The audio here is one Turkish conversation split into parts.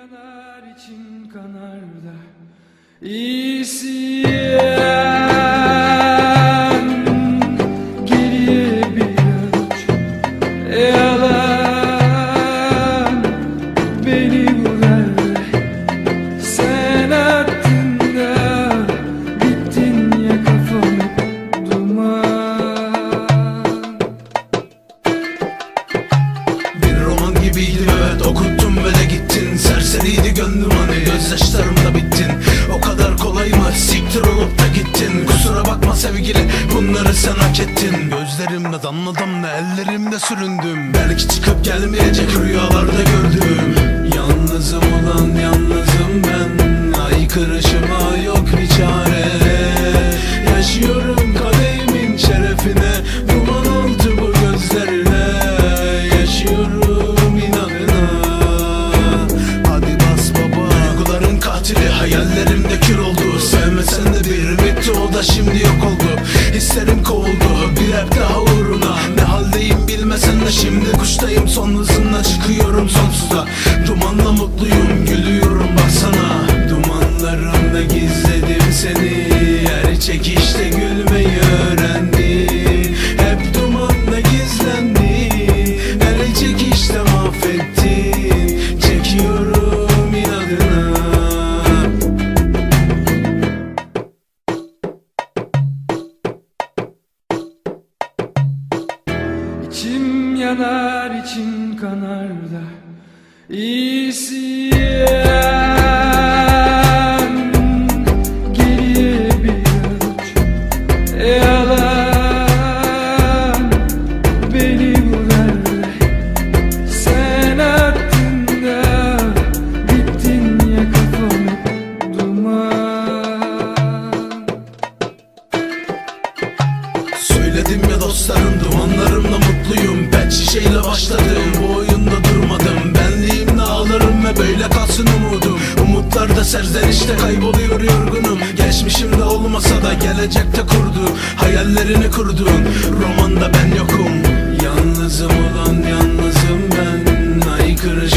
yanar için kanar da İsyan hani gözyaşlarımda bittin. O kadar kolay mı? Siktir olup da gittin. Kusura bakma sevgili bunları sen hak ettin. Gözlerimle damla damla ellerimde süründüm. Belki çıkıp gelmeyecek rüyalarda gördüm. Yalnızım ulan yalnızım ben. Ay kırışıma yok bir çare. Yaşıyorum da şimdi yok oldu. Hislerim kovuldu. Bir hep daha uğruna. Ne haldeyim bilmesen de şimdi kuştayım. Son hızımla çıkıyorum sonsuza yanar için kanar da İsyan Geriye Şişeyle başladım. Bu oyunda durmadım. Benliğimle ağlarım ve böyle kalsın umudum. Umutlarda serzenişte kayboluyor yorgunum. Geçmişimde olmasa da gelecekte kurdu Hayallerini kurdun romanda ben yokum. Yalnızım ulan yalnızım ben. Ay kırış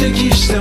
çek işte